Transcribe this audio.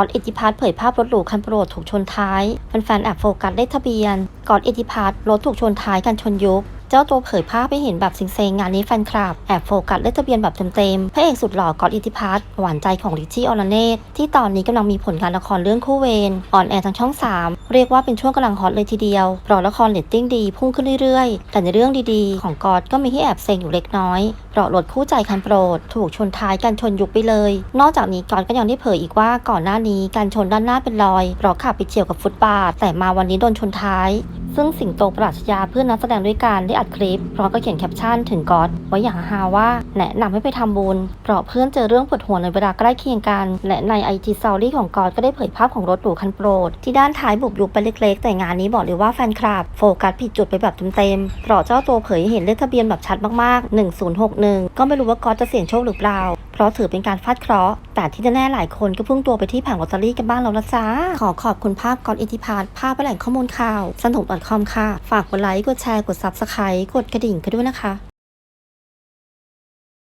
ก่อนอิทธิพัฒน์เผยภาพรถหรูคันโปรดถูกชนท้ายแฟนๆแอบโฟกัสเลขทะเบียน ก่อนอิทธิพัฒน์รถถูกชนท้ายกันชนยุบ เจ้าตัวเผยภาพให้เห็นแบบซิงเซงงานนี้แฟนคลับ แอบโฟกัสเลขทะเบียนแบบเต็มๆพระเอกสุดหล่อกอดอิทธิพัฒน์หวานใจของลิชชี่อรเนตที่ตอนนี้กำลังมีผลงานละครเรื่องคู่เวรออนแอร์ทางช่อง 3 เรียกว่าเป็นช่วงกำลังฮอตเลยทีเดียวราะละครเรตติ้งดีพุ่งขึ้นเรื่อยๆ แต่ในเรื่องดีๆ ของกอดก็มีที่แอบเซ็งอยู่เล็กน้อยเพราะรถคู่ใจคันโปรด ถูกชนท้ายกันชนยุบไปเลย นอกจากนี้กอดก็ยังได้เผยอีกว่าก่อนหน้านี้การชนด้านหน้าเป็นรอยเพราะขับไปเฉียวกับฟุตบาทแต่มาวันนี้โดนชนท้ายซึ่งสิงโตปรัชญาเพื่อนนักแสดงด้วยกันได้อัดคลิปพร้อมก็เขียนแคปชั่นถึงก๊อตไว้อย่างฮาว่า แนะนำให้ไปทำบุญ เพราะเพื่อนเจอเรื่องปวดหัวในเวลาใกล้เคียงกัน และในไอจีซอรี่ของก๊อตก็ได้เผยภาพของรถหรูคันโปรด ที่ด้านท้ายบุบยุบไปเล็กๆ แต่งานนี้บอกเลยว่าแฟนคลับโฟกัสผิดจุดไปแบบเต็มๆเพราะเจ้าตัวเผยเห็นเลขทะเบียนแบบชัดมากๆ 1061 ก็ไม่รู้ว่าก๊อตจะเสี่ยงโชคหรือเปล่า ราะถือเป็นการฟาดเคราะห์ แต่ที่แน่ๆหลายคนก็พุ่งตัวไปที่แผงลอตเตอรี่กันบ้างแล้วละจ้า ขอขอบคุณภาพก่อนอิทธิพาทภาพและแหล่งข้อมูลข่าว สนุก .com ค่ะ ฝากกดไลค์ กดแชร์ กดซับสไครต์กดกระดิ่งกันด้วยนะคะ